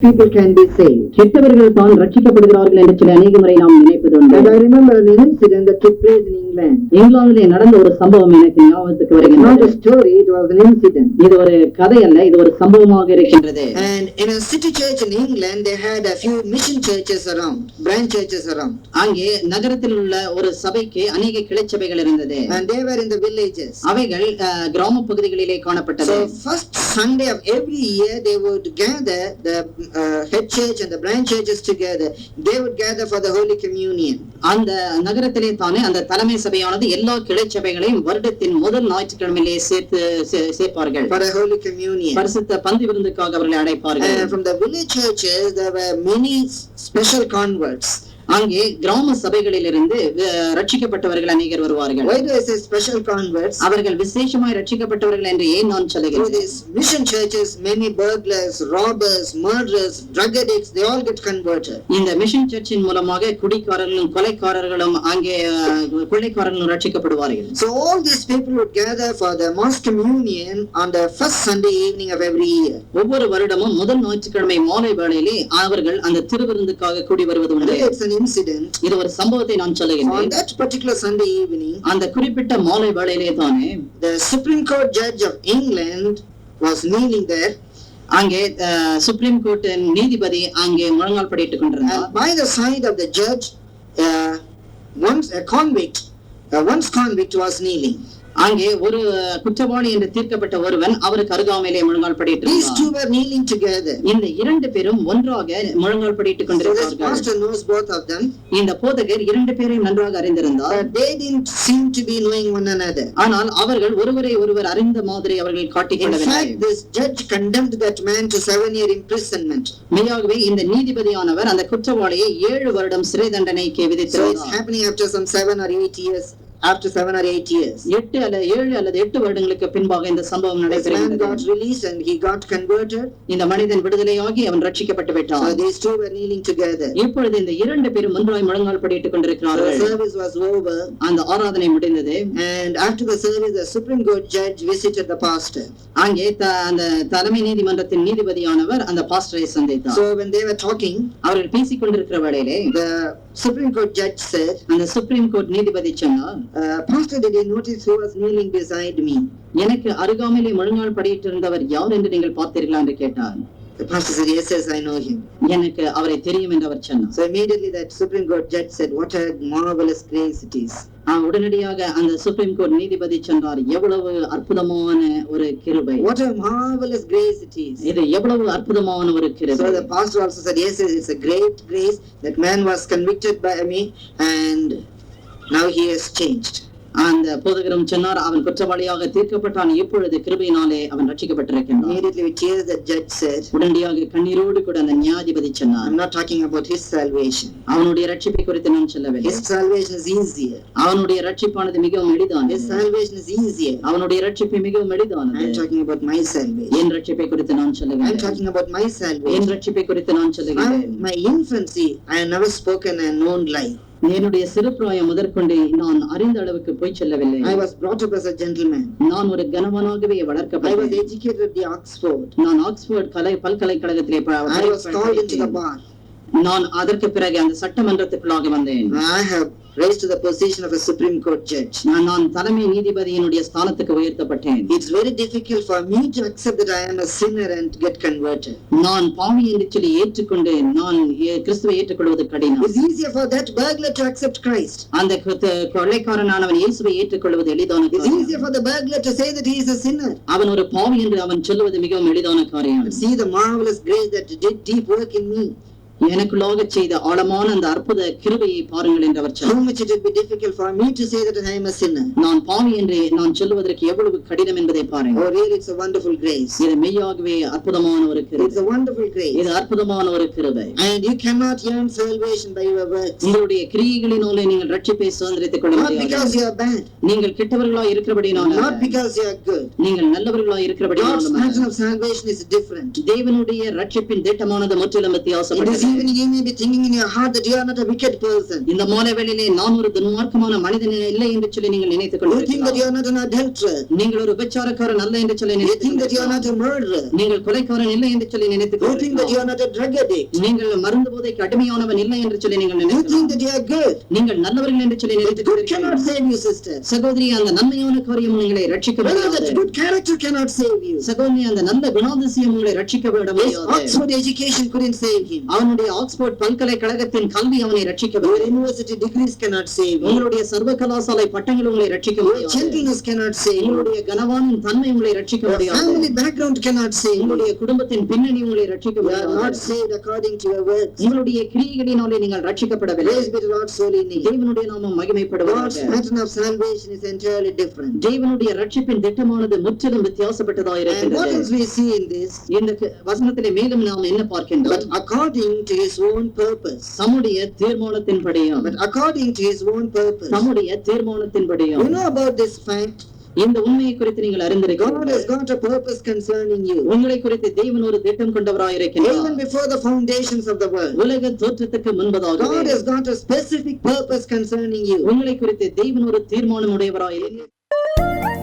people can be saved. கெட்டவர்கள் தான் ரட்சிக்கப்படுகிறார்கள் என்று சில அநேக முறை நாம் நினைப்பதுண்டு And I remember an incident that took place in England. இங்கிலாந்திலே நடந்த ஒரு சம்பவம் எனக்கு ஞாபகத்துக்கு Not a வருகின்றது story, it was an incident. இது ஒரு கதை அல்ல இது ஒரு சம்பவமாக இருக்கின்றது And in a city church in England, they had a few mission churches around, branch churches around. அங்கே நகரத்தில் உள்ள ஒரு சபைக்கு அநேக கிளைச்சபைகள் இருந்தது And they were in the villages. அவைகள் கிராம பகுதிகளிலே காணப்பட்டது So first Sunday of every year, they would gather the uh, head church and the branch churches together. They would gather for the Holy Communion. அந்த நகரத்திலே தானே அந்த தலைமை சபையானது எல்லா கிளைச்சபைகளையும் வருடத்தின் முதல் ஞாயிற்றுக்கிழமையிலே சேர்த்து சேர்ப்பார்கள் For a Holy Communion. பரிசுத்த பந்தி விருந்துக்காக அவர்களை அழைப்பார்கள் the village churches, there were many s- special converts. அங்கே கிராம சபைகளிலிருந்து ரட்சிக்கப்பட்டவர்கள் அநேகர் வருவார்கள் Why do I say special converts? அவர்கள் விசேஷமாய் ரட்சிக்கப்பட்டவர்கள் என்று ஏன் நான் சொல்லுகிறேன் these mission churches, many burglars, robbers, murderers, drug addicts, they all get converted. இந்த மிஷன் சர்ச்சின் மூலமாக குடிக்காரர்களும் கொலைக்காரர்களும் அங்கே கொள்ளைக்காரர்களும் ரட்சிக்கப்படுவார்கள் So all these people would gather for the mass communion on the first Sunday evening of every year. ஒவ்வொரு வருடமும் முதல் ஞாயிற்றுக்கிழமை மாலை வேளையிலே அவர்கள் அந்த திருவிருந்துக்காக கூடி வருவது உண்டு incident. இது ஒரு சம்பவத்தை நான் On சொல்லுகிறேன் that particular Sunday evening, அந்த குறிப்பிட்ட மாலை வேளையிலே தானே the Supreme Court judge of England was kneeling there, அங்கே சுப்ரீம் கோர்ட் நீதிபதி அங்கே முழங்கால் படிட்டுக் கொண்டிருந்தார் and by the side of the judge, uh, once a convict, uh, once convict was kneeling. அங்கே ஒரு குற்றவாளி என்று தீர்க்கப்பட்ட ஒருவன் அவருக்கு அருகாமையிலே முழங்கால் படிட்டு. இந்த இரண்டு பேரும் ஒன்றாக முழங்கால் படிட்டுக் them, இந்த போதகர் இரண்டு பேரையும் நன்றாக அறிந்திருந்தார். ஆனால் அவர்கள் ஒருவரை ஒருவர் அறிந்த மாதிரி அவர்கள் In காட்டிக்கொள்ளவில்லை இந்த நீதிபதியானவர் அந்த குற்றவாளியை ஏழு வருடம் சிறை தண்டனைக்கு happening after some seven or eight years, after seven or eight years. எட்டு அல்லது ஏழு அல்லது எட்டு வருடங்களுக்கு பின்பாக இந்த சம்பவம் This man நடைபெறுகிறது got released and he got converted. இந்த மனிதன் விடுதலையாகி அவன் ரட்சிக்கப்பட்டு So விட்டான் these two were kneeling together. இப்பொழுது இந்த இரண்டு பேரும் ஒன்றாய் முழங்கால் படிட்டுக் the கொண்டிருக்கிறார்கள் service was over அந்த ஆராதனை முடிந்தது and after the service, the Supreme Court judge visited the pastor. அங்கே த- அந்த தலைமை நீதிமன்றத்தின் நீதிபதியானவர் அந்த பாஸ்டரை சந்தித்தார் So when they were talking, அவர்கள் பேசிக் கொண்டிருக்கிற வேளையிலே the Supreme Court judge said, அந்த சுப்ரீம் கோர்ட் நீதிபதி சொன்னார் uh, Pastor, did you notice who was kneeling beside me? எனக்கு அருகாமையிலே முழங்கால் படியிட்டு இருந்தவர் யார் என்று நீங்கள் பார்த்தீர்களா என்று கேட்டார் The pastor said, Yes, yes, I know him. எனக்கு அவரை தெரியும் என்று அவர் சொன்னார் So immediately that Supreme Court judge said, What a marvelous grace it is. உடனடியாக அந்த சுப்ரீம் கோர்ட் நீதிபதி சொன்னார் எவ்வளவு அற்புதமான ஒரு கிருபை What a marvelous grace it is. இது எவ்வளவு அற்புதமான ஒரு So கிருபை the pastor also said, yes, it's a great grace. That man was convicted by me and now he has changed. அந்த போதகரும் சொன்னார் அவன் குற்றவாளியாக தீர்க்கப்பட்டான் இப்பொழுது கிருபையினாலே அவன் ரட்சிக்கப்பட்டிருக்கின்றான் Immediately with tears, the judge said, உடனடியாக கண்ணீரோடு கூட அந்த நியாயாதிபதி சொன்னார் I'm not talking about his salvation. அவனுடைய ரட்சிப்பை குறித்து நான் சொல்லவில்லை His salvation is easier. அவனுடைய ரட்சிப்பானது மிகவும் His எளிதானது salvation is easier. அவனுடைய ரட்சிப்பு மிகவும் எளிதானது I'm talking about my salvation. என் ரட்சிப்பை குறித்து நான் I'm சொல்லுகிறேன் talking about my என். ரட்சிப்பை குறித்து நான் From my infancy, I have never spoken a known lie. என்னுடைய சிறுபிராயம் முதற்கொண்டு நான் அறிந்த அளவுக்கு போய் சொல்லவில்லை I was brought up as a gentleman. நான் ஒரு கனவனாகவே I was வளர்க்கப்பட்டேன் educated at the Oxford. நான் ஆக்ஸ்போர்ட் கலை பல்கலைக்கழகத்திலே I was called into the bar. நான் அதற்கு பிறகு அந்த சட்டமன்றத்துக்குள்ளாக வந்தேன் I have raised to the position of a Supreme Court judge. நான் நான் தலைமை நீதிபதியினுடைய ஸ்தானத்துக்கு உயர்த்தப்பட்டேன் It's very difficult for me to accept that I am a sinner and get converted. நான் பாவி என்று சொல்லி ஏற்றுக்கொண்டு நான் ஏ- கிறிஸ்துவை ஏற்றுக்கொள்வது கடினம் It's easier for that burglar to accept Christ. அந்த கொத்த- கொள்ளைக்காரனானவன் இயேசுவை ஏற்றுக்கொள்வது எளிதான It's காரியம். easier for the burglar to say that he is a sinner. அவன் ஒரு பாவி என்று அவன் சொல்லுவது மிகவும் எளிதான காரியம் But see the marvelous grace that did deep work in me. எனக்குள்ளாக செய்த ஆழமான அந்த அற்புத கிருபையை பாருங்கள் என்று அவர் How சொன்னார் much it would be difficult for me to say that I am a sinner. நான் பாவி என்று நான் சொல்லுவதற்கு எவ்வளவு கடினம் என்பதை பாருங்கள் Oh, really, it's a wonderful grace. இது மெய்யாகவே அற்புதமான ஒரு It's கிருபை a wonderful grace. இது அற்புதமான ஒரு கிருபை And you cannot earn salvation by your works. உங்களுடைய கிரியைகளினாலே நீங்கள் ரட்சிப்பை சுதந்திரித்துக் கொள்ள Not because முடியாது you are bad, நீங்கள் கெட்டவர்களா இருக்கிறபடினால not because you are good. நீங்கள் நல்லவர்களா God's இருக்கிறபடினாலும் pattern of salvation is different. தேவனுடைய ரட்சிப்பின் திட்டமானது முற்றிலும் வித்தியாசப்பட்டது evening you may be thinking in your heart that you are not a wicked person. இந்த மாலை வேளையிலே நான் ஒரு துன்மார்க்கமான மனிதன் இல்லை என்று சொல்லி நீங்கள் நினைத்துக் You think that you கொண்டிருக்கலாம் are not an adulterer. நீங்கள் ஒரு விபச்சாரக்காரன் அல்ல என்று சொல்லி You நினைத்துக் think that you are கொண்டிருக்கலாம். not a murderer. நீங்கள் கொலைக்காரன் இல்லை என்று சொல்லி நினைத்துக் You think that you கொண்டிருக்கலாம். are not a drug addict. நீங்கள் மருந்து போதைக்கு அடிமையானவன் இல்லை என்று சொல்லி நீங்கள் You think நினைக்கலாம் that you are good. நீங்கள் நல்லவர்கள் என்று சொல்லி But நினைத்துக் good cannot கொண்டிருக்கலாம். save you, sister. சகோதரி அந்த நன்மையான காரியம் உங்களை ரட்சிக்க Brother, முடியாது that good character cannot save you. சகோதரி அந்த நல்ல குணாதிசயம் உங்களை ரட்சிக்க விட முடியாது Oxford education couldn't save him. அவனுடைய ஆக்ஸ்போர்ட் பல்கலைக்கழகத்தின் கல்வி அவனை ரட்சிக்கவில்லை university degrees cannot save. உங்களுடைய சர்வ கலாசாலை பட்டங்கள் உங்களை ரட்சிக்க முடியாது gentleness cannot save. உங்களுடைய கனவானின் தன்மை உங்களை ரட்சிக்க முடியாது family background cannot save. உங்களுடைய குடும்பத்தின் பின்னணி உங்களை ரட்சிக்க are not முடியாது saved according to your works. உங்களுடைய கிரியைகளினாலே நீங்கள் ரட்சிக்கப்படவில்லை Praise be to Lord's holy name. தேவனுடைய நாமம் மகிமைப்படுவதாக pattern of salvation is entirely different. தேவனுடைய ரட்சிப்பின் திட்டமானது முற்றிலும் வித்தியாசப்பட்டதாக And what else இருக்கின்றது we see in this? இந்த வசனத்திலே மேலும் நாம் என்ன பார்க்கின்றோம் according to his own purpose. தம்முடைய தீர்மானத்தின்படியும் But according to his own purpose. தம்முடைய You தீர்மானத்தின்படியும் know about this fact? இந்த உண்மையை குறித்து நீங்கள் God has அறிந்திருக்கிறீர்கள் got a purpose concerning you. உங்களை குறித்து தேவன் ஒரு திட்டம் கொண்டவராயிருக்கிறார் Even before the foundations of the world. உலக தோற்றத்துக்கு முன்பதாக God has got a specific purpose concerning you. உங்களை குறித்து தேவன் ஒரு தீர்மானம் உடையவராயிருக்கிறார்